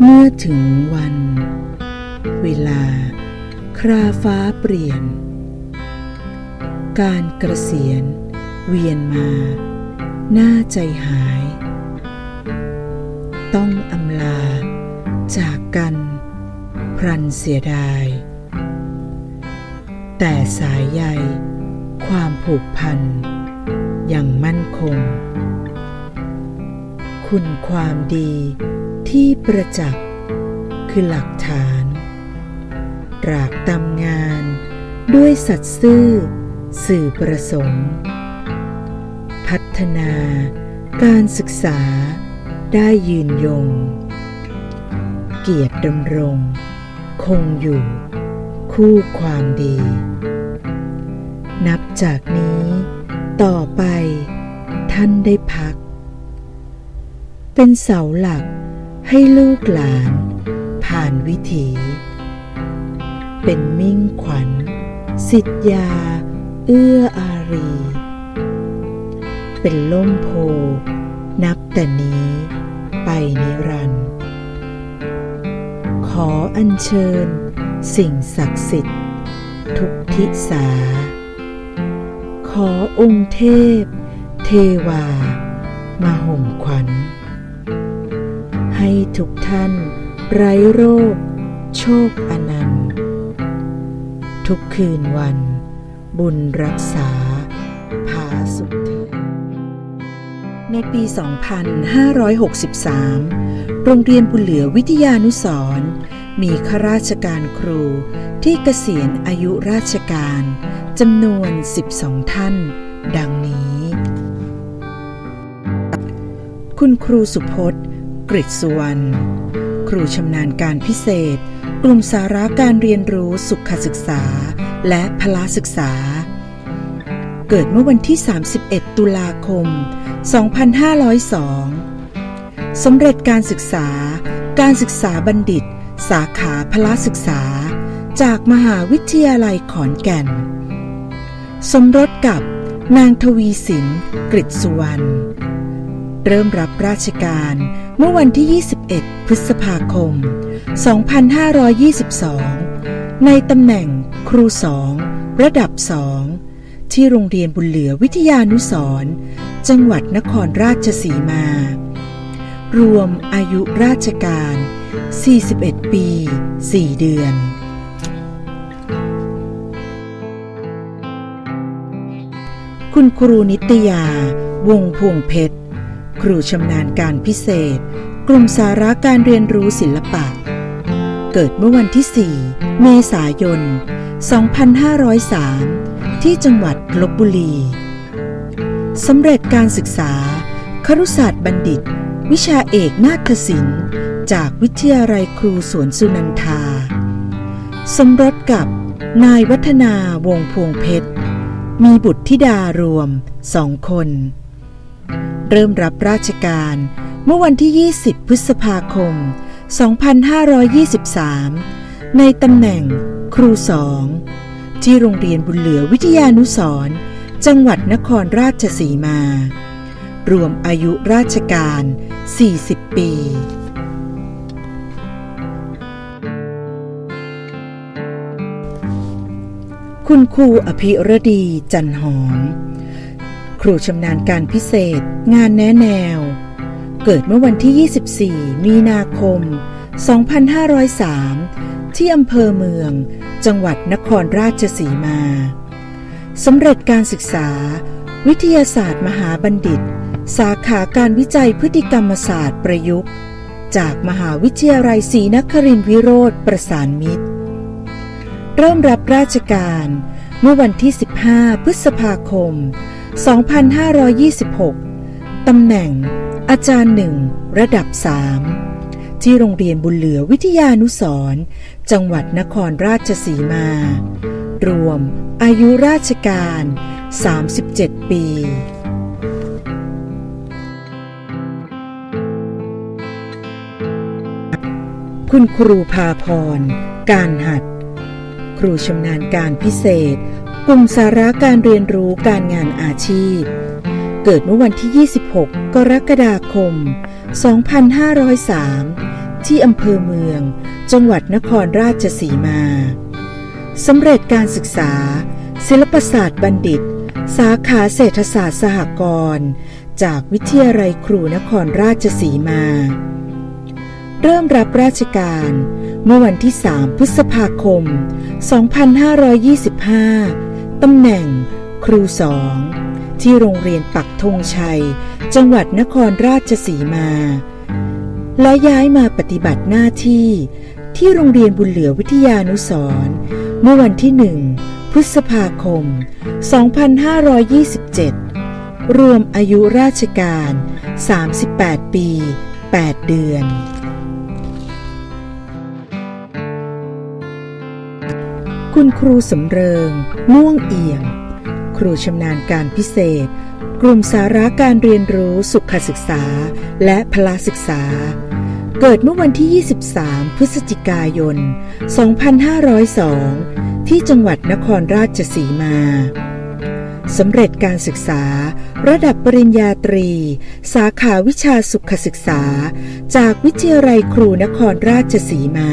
เมื่อถึงวัน เวลา คราฟ้าเปลี่ยน การกระเกษียณเวียนมา หน้าใจหาย ต้องอำลา จากกัน พรันเสียดาย แต่สายใยความผูกพันยังมั่นคง คุณความดีที่ประจักษ์คือหลักฐาน ตรากตำงานด้วยสัตย์ซื่อสื่อประสงค์ พัฒนาการศึกษาได้ยืนยง เกียรติดำรง คงอยู่ คู่ความดี นับจากนี้ ต่อไปท่านได้พัก เป็นเสาหลักให้ลูกหลาน ผ่านวิถี เป็นมิ่งขวัญ สิทธยา เอื้ออารี เป็นล่มโพ นับแต่นี้ไปนิรันดร์ขออัญเชิญ สิ่งศักดิ์สิทธิ์ ทุกทิสาขอองค์เทพ เทวา มาห่มขวัญ ให้ทุกท่าน ไร้โรค โชคอนันต์ ทุกคืนวัน บุญรักษาผาสุขเถิดในปี 2563 โรงเรียนบุญเหลือวิทยานุสรมีข้าราชการครูที่เกษียณอายุราชการจำนวน 12 ท่าน ดังนี้ คุณครูสุพจน์ กฤษสุวรรณ ครูชำนาญการพิเศษ กลุ่มสาระการเรียนรู้สุขศึกษา และพละศึกษา เกิดเมื่อวันที่ 31 ตุลาคม 2502สำเร็จการศึกษา การศึกษาบัณฑิต สาขาพละศึกษา จากมหาวิทยาลัยขอนแก่น สมรสกับนางทวีสินกฤษสุวรรณ เริ่มรับราชการ เมื่อวันที่ 21 พฤษภาคม 2522 ในตำแหน่งครูสองระดับสองที่โรงเรียนบุญเหลือวิทยานุสรจังหวัดนครราชสีมา รวมอายุราชการ 41 ปี 4 เดือนคุณครูนิตยา วงพวงเพชร ครูชำนาญการพิเศษ กลุ่มสาระการเรียนรู้ศิลปะ เกิดเมื่อวันที่ 4 เมษายน 2503 ที่จังหวัดลบบุรี สำเร็จการศึกษา ครุศาสตร์บัณฑิต วิชาเอกนาฏศิลป์ จากวิทยาลัยครูสวนสุนันทา สมรสกับนายวัฒนาวงพวงเพชร มีบุตรธิดารวมสองคน เริ่มรับราชการเมื่อวันที่ 20 พฤษภาคม 2523 ในตำแหน่งครูสองที่โรงเรียนบุญเหลือวิทยานุสรจังหวัดนครราชสีมา รวมอายุราชการ 40 ปี คุณครูอภิรดีจันหอม ครูชำนาญการพิเศษ งานแนะแนว เกิดเมื่อวันที่ 24 มีนาคม 2503 ที่อำเภอเมือง จังหวัดนครราชสีมา สำเร็จการศึกษา วิทยาศาสตร์มหาบัณฑิต สาขาการวิจัยพฤติกรรมศาสตร์ประยุกต์ จากมหาวิทยาลัยศรีนครินทรวิโรธประสานมิตร เริ่มรับราชการเมื่อวันที่ 15 พฤษภาคม 2526 ตำแหน่ง อาจารย์หนึ่งระดับ 3 ที่โรงเรียนบุญเหลือวิทยานุสรจังหวัดนครราชสีมา รวมอายุราชการ 37 ปีคุณครูพาพร การหัด ครูชำนาญการพิเศษ กลุ่มสาระการเรียนรู้การงานอาชีพ เกิดเมื่อวันที่ 26 กรกฎาคม 2503 ที่อำเภอเมือง จังหวัดนครราชสีมาสำเร็จการศึกษา ศิลปศาสตร์บัณฑิต สาขาเศรษฐศาสตร์สหกรณ์จากวิทยาลัยครูนครราชสีมา เริ่มรับราชการเมื่อวันที่ 3 พฤษภาคม 2525 ตำแหน่ง ครูสอง ที่โรงเรียนปักธงชัย จังหวัดนครราชสีมา และย้ายมาปฏิบัติหน้าที่ ที่โรงเรียนบุญเหลือวิทยานุสรเมื่อวันที่หนึ่งพฤษภาคม 2527 รวมอายุราชการ 38 ปี 8 เดือน คุณครูสำเริง ม่วงเอี่ยม ครูชำนาญการพิเศษ กลุ่มสาระการเรียนรู้สุขศึกษา และพละศึกษา เกิดเมื่อวันที่ 23 พฤศจิกายน 2502 ที่จังหวัดนครราชสีมาสำเร็จการศึกษา ระดับปริญญาตรี สาขาวิชาสุขศึกษา จากวิทยาลัยครูนครราชสีมา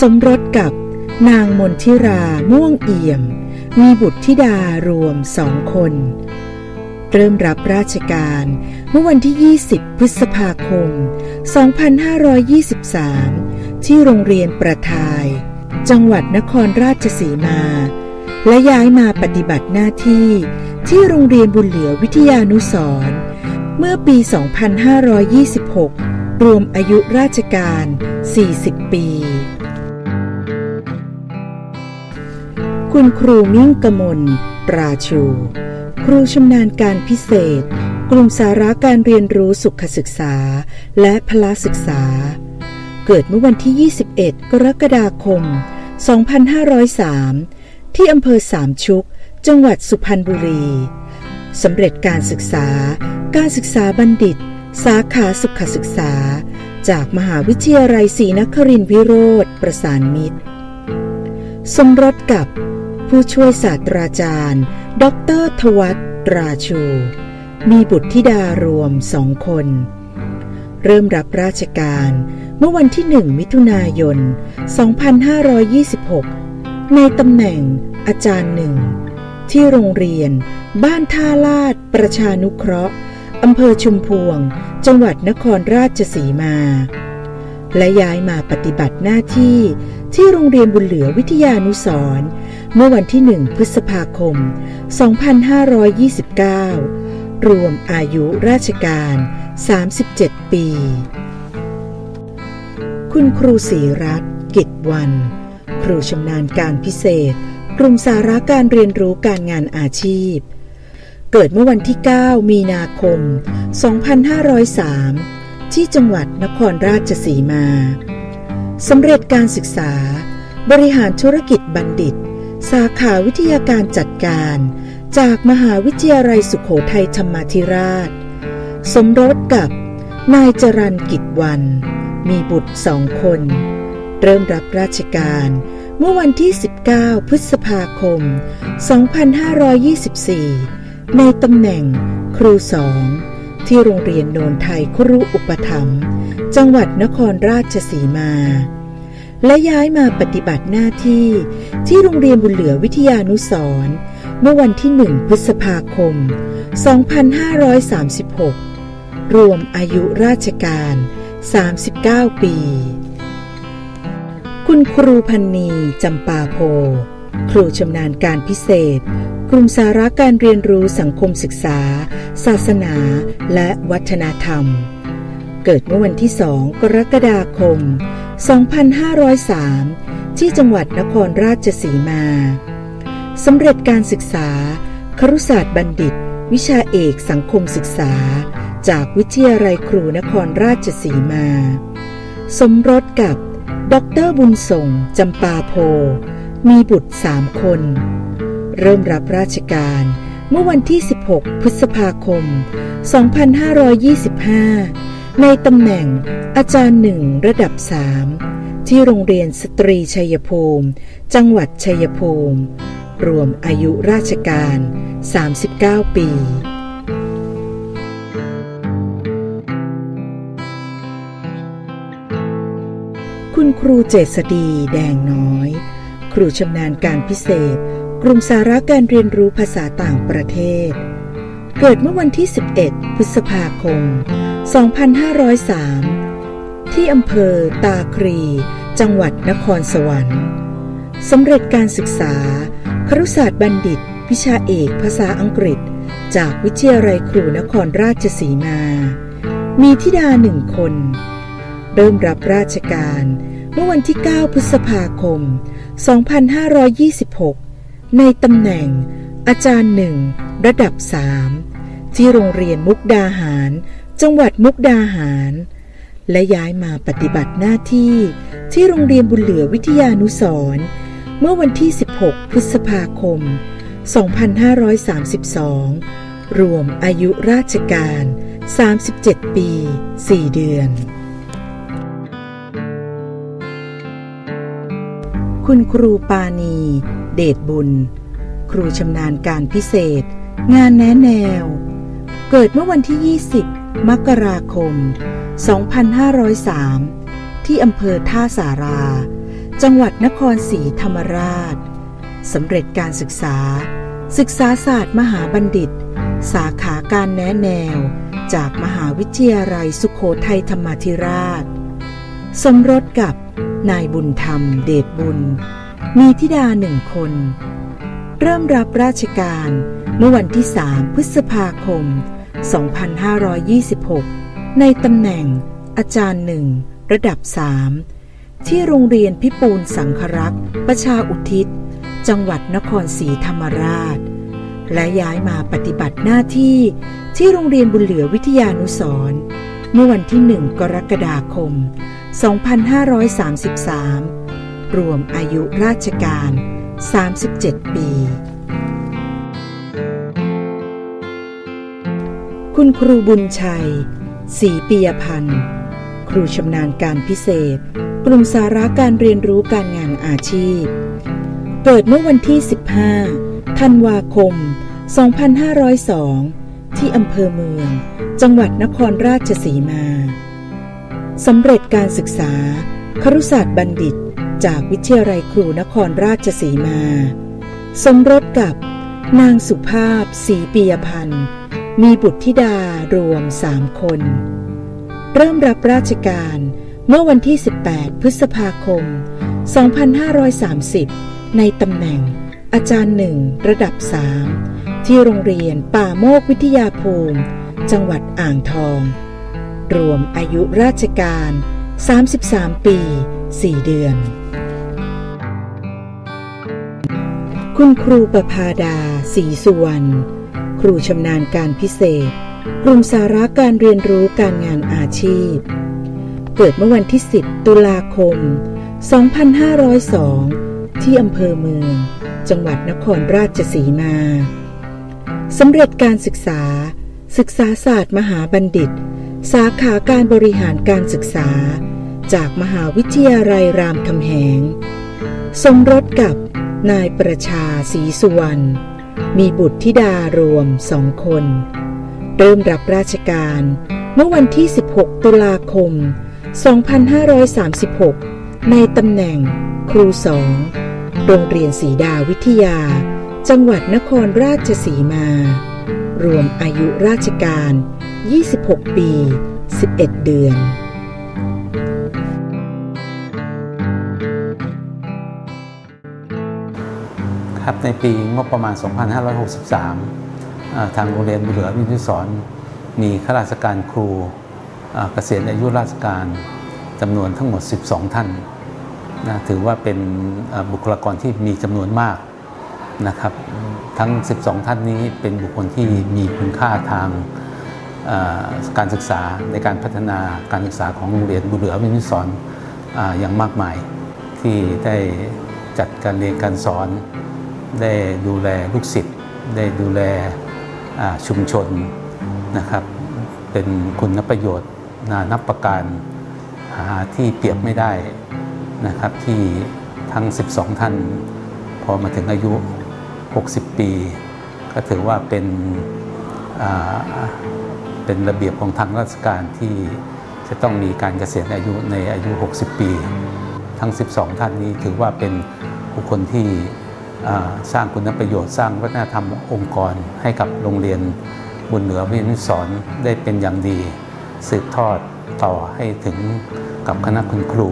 สมรสกับ นางมนทิราม่วงเอี่ยม มีบุตรธิดารวมสองคน เริ่มรับราชการเมื่อวันที่ 20 พฤษภาคม 2523 ที่โรงเรียนประทาย จังหวัดนครราชสีมา และย้ายมาปฏิบัติหน้าที่ที่โรงเรียนบุญเหลือวิทยานุสรเมื่อปี 2526 รวมอายุราชการ 40 ปี คุณครูมิ่งกมลปราชู ครูชำนาญการพิเศษ กลุ่มสาระการเรียนรู้สุขศึกษา และพละศึกษา เกิดเมื่อวันที่ 21 กรกฎาคม 2503 ที่อำเภอสามชุก จังหวัดสุพรรณบุรีสำเร็จการศึกษา การศึกษาบัณฑิต สาขาสุขศึกษา จากมหาวิทยาลัยศรีนครินทรวิโรธประสานมิตร สมรสกับ ผู้ช่วยศาสตราจารย์ ดรทวัตตราชู มีบุตรธิดารวมสองคน เริ่มรับราชการเมื่อวันที่หนึ่งมิถุนายน 2526 ในตำแหน่งอาจารย์หนึ่ง ที่โรงเรียน บ้านท่าลาดประชานุเคราะห์อำเภอชุมพวง จังหวัดนครราชสีมา และย้ายมาปฏิบัติหน้าที่ที่โรงเรียนบุญเหลือวิทยานุสร เมื่อวันที่หนึ่งพฤษภาคม 2529 รวมอายุราชการ 37 ปี คุณครูศรีรัตน์กิจวัน ครูชำนาญการพิเศษ กลุ่มสาระการเรียนรู้การงานอาชีพ เกิดเมื่อวันที่ 9 มีนาคม 2503 ที่จังหวัดนครราชสีมา สำเร็จการศึกษา บริหารธุรกิจบัณฑิต สาขาวิทยาการจัดการ จากมหาวิทยาลัยสุขโขทัยธรรมาธิราช สมรสกับนายจรันกิจวัน มีบุตรสองคน เริ่มรับราชการเมื่อวันที่ 19 พฤษภาคม 2524 ในตำแหน่งครูสองที่โรงเรียนโนนไทยครุอุปถัมภ์จังหวัดนครราชสีมา และย้ายมาปฏิบัติหน้าที่ที่โรงเรียนบุญเหลือวิทยานุสร์เมื่อวันที่ 1 พฤษภาคม 2536 รวมอายุราชการ 39 ปี คุณครูพันนีจำปาโพ ครูชำนาญการพิเศษ กลุ่มสาระการเรียนรู้สังคมศึกษา ศาสนาและวัฒนธรรม เกิดเมื่อวันที่ 2 กรกฎาคม 2503 ที่จังหวัดนครราชสีมา สำเร็จการศึกษาครุศาสตร์บัณฑิต วิชาเอกสังคมศึกษา จากวิทยาลัยครูนครราชสีมา สมรสกับดรบุญส่งจำปาโพ มีบุตรสามคน เริ่มรับราชการเมื่อวันที่ 16 พฤษภาคม 2525 ในตำแหน่งอาจารย์หนึ่งระดับสามที่โรงเรียนสตรีชัยภูมิ จังหวัดชัยภูมิ รวมอายุราชการ 39 ปี คุณครูเจษฎีแดงน้อย ครูชำนาญการพิเศษ กลุ่มสาระการเรียนรู้ภาษาต่างประเทศ เกิดเมื่อวันที่ 11 พฤษภาคม 2503 ที่อำเภอตาครี จังหวัดนครสวรรค์สำเร็จการศึกษาครุศาสตร์บัณฑิต วิชาเอกภาษาอังกฤษ จากวิทยาลัยครูนครราชสีมา มีธิดาหนึ่งคน เริ่มรับราชการเมื่อวันที่ 9 พฤษภาคม 2526 ในตำแหน่ง อาจารย์หนึ่งระดับ 3 ที่โรงเรียนมุกดาหาร จังหวัดมุกดาหาร และย้ายมาปฏิบัติหน้าที่ที่โรงเรียนบุญเหลือวิทยานุสรเมื่อวันที่ 16 พฤษภาคม 2532 รวมอายุราชการ 37 ปี 4 เดือน คุณครูปาณีเดชบุญ ครูชำนาญการพิเศษ งานแนะแนว เกิดเมื่อวันที่ 20 มกราคม 2503 ที่อำเภอท่าสารา จังหวัดนครศรีธรรมราช สำเร็จการศึกษา ศึกษาศาสตร์มหาบัณฑิต สาขาการแนะแนว จากมหาวิทยาลัยสุขโขทัยธรรมาธิราช สมรสกับนายบุญธรรม เดชบุญ มีธิดาหนึ่งคน เริ่มรับราชการเมื่อวันที่ 3 พฤษภาคม 2526 ในตำแหน่ง อาจารย์หนึ่งระดับ 3 ที่โรงเรียนพิปูลสังครักษ์ ประชาอุทิศ จังหวัดนครศรีธรรมราช และย้ายมาปฏิบัติหน้าที่ที่โรงเรียนบุญเหลือวิทยานุสรณ์เมื่อวันที่ 1 กรกฎาคม 2533 รวมอายุราชการ 37 ปี คุณครูบุญชัยศรีปียพันธ์ ครูชำนาญการพิเศษ กลุ่มสาระการเรียนรู้การงานอาชีพ เกิดเมื่อวันที่ 15 ธันวาคม 2502 ที่อำเภอเมือง จังหวัดนครราชสีมา สำเร็จการศึกษา ครุศาสตร์บัณฑิต จากวิทยาลัยครูนครราชสีมา สมรสกับ นางสุภาพศรีปียพันธ์ มีบุตรธิดารวมสามคน เริ่มรับราชการเมื่อวันที่ 18 พฤษภาคม 2530 ในตำแหน่งอาจารย์หนึ่งระดับ 3 ที่โรงเรียนป่าโมกวิทยาภูมิ จังหวัดอ่างทอง รวมอายุราชการ 33 ปี 4 เดือน คุณครูประภาดาศรีสุวรรณ รูชำนาญการพิเศษ กลุ่มสาระการเรียนรู้การงานอาชีพ เกิดเมื่อวันที่ 10 ตุลาคม 2502 ที่อำเภอเมือง จังหวัดนครราชสีมาสำเร็จการศึกษา ศึกษาศาสตร์มหาบัณฑิต สาขาการบริหารการศึกษา จากมหาวิทยาลัยรามคำแหงสมรสกับนายประชาศรีสุวรรณ มีบุตรธิดารวมสองคน เริ่มรับราชการเมื่อวันที่ 16 ตุลาคม 2536 ในตำแหน่งครูสองโรงเรียนศรีดาวิทยา จังหวัดนครราชสีมา รวมอายุราชการ 26 ปี 11 เดือน ครับในปีงบประมาณ 2563อ่าทางโรงเรียนบุเหลือวิทยสอนมีข้าราชการครูเกษียณอายุราชการจำนวนทั้งหมด 12 ท่านนะถือว่าเป็นบุคลากรที่มีจำนวนมากนะครับ ทั้ง 12 ท่านนี้เป็นบุคคลที่มีคุณค่าทางการศึกษาในการพัฒนาการศึกษาของโรงเรียนบุเหลือวิทยสอนออย่างมากมายที่ได้จัดการเรียนการสอน ได้ดูแลลูกศิษย์ได้ดูแลชุมชนนะครับ เป็นคุณประโยชน์นานับประการหาที่เปรียบไม่ได้นะครับที่ทั้ง 12 ท่าน พอมาถึงอายุ 60 ปี ก็ถือว่าเป็นเป็นระเบียบของทางราชการที่จะต้องมีการเกษียณอายุในอายุ 60 ปี ทั้ง 12 ท่านนี้ถือว่าเป็นบุคคลที่ สร้างคุณประโยชน์สร้างวัฒนธรรมองค์กรให้กับโรงเรียนบุญเหนือวิทยาสรณ์ได้เป็นอย่างดี สืบทอดต่อให้ถึงกับคณะคุณครู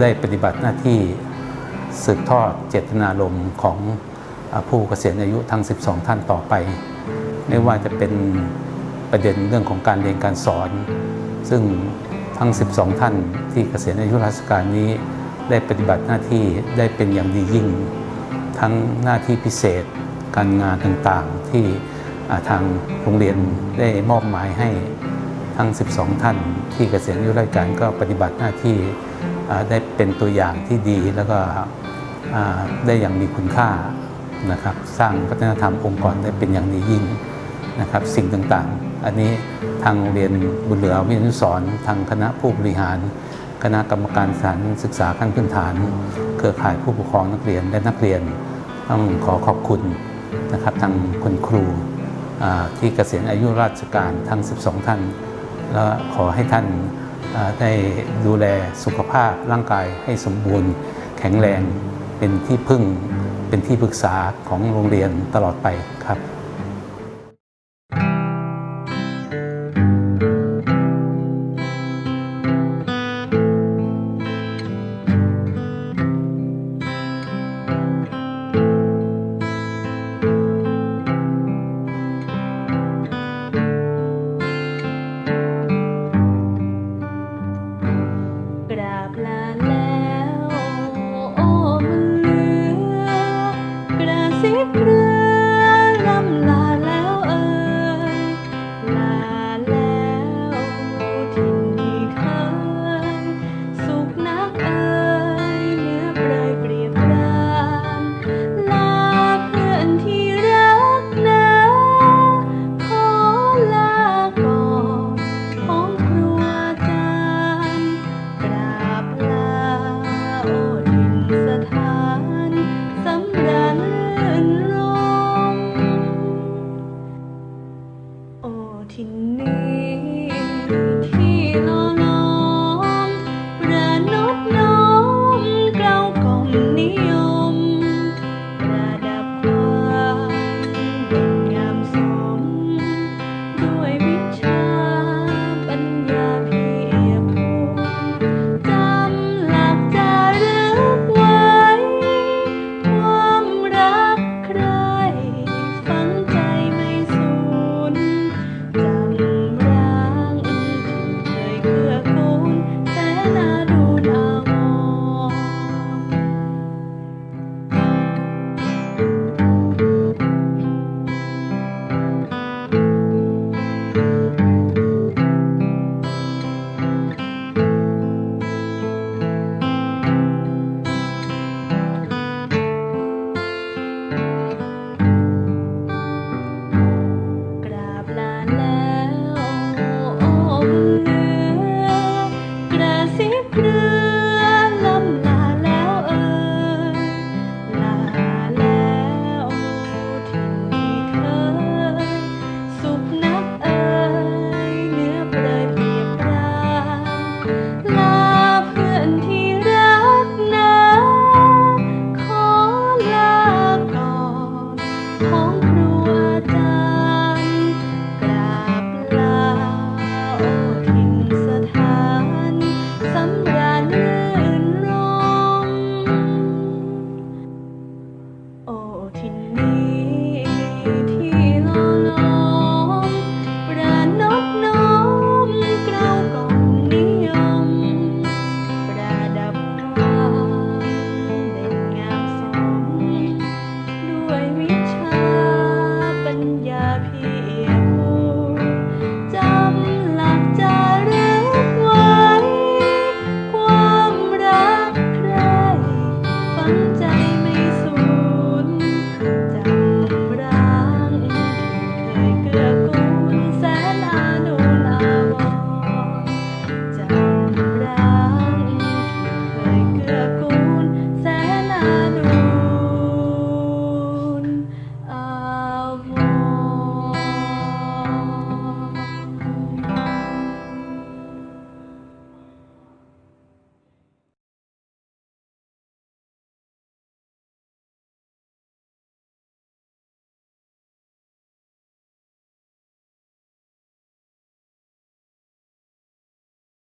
ได้ปฏิบัติหน้าที่สืบทอดเจตนารมณ์ของอผู้เกษียณอายุทั้ง 12 ท่านต่อไป ไม่ว่าจะเป็นประเด็นเรื่องของการเรียนการสอน ซึ่งทั้ง 12 ท่านที่เกษียณอายุราชการนี้ ได้ปฏิบัติหน้าที่ได้เป็นอย่างดียิ่ง ทั้งหน้าที่พิเศษ การงานต่างๆ ที่ทางโรงเรียนได้มอบหมายให้ทั้ง 12 ท่าน ที่เกษียณอายุราชการก็ปฏิบัติหน้าที่ได้เป็นตัวอย่างที่ดีแล้วก็ได้อย่างมีคุณค่านะครับสร้างวัฒนธรรมองค์กรได้เป็นอย่างดียิ่งนะครับสิ่งต่างๆ อันนี้ทางโรงเรียนบุญเหลือวิทยานุสรณ์ทางคณะผู้บริหาร คณะกรรมการสถานศึกษาขั้นพื้นฐาน เครือข่ายผู้ปกครองนักเรียนและนักเรียน ต้องขอขอบคุณนะครับทางคุณครูที่เกษียณอายุราชการทั้ง 12 ท่าน แล้วขอให้ท่านได้ดูแลสุขภาพร่างกายให้สมบูรณ์ แข็งแรงเป็นที่พึ่งเป็นที่ปรึกษาของโรงเรียนตลอดไปครับ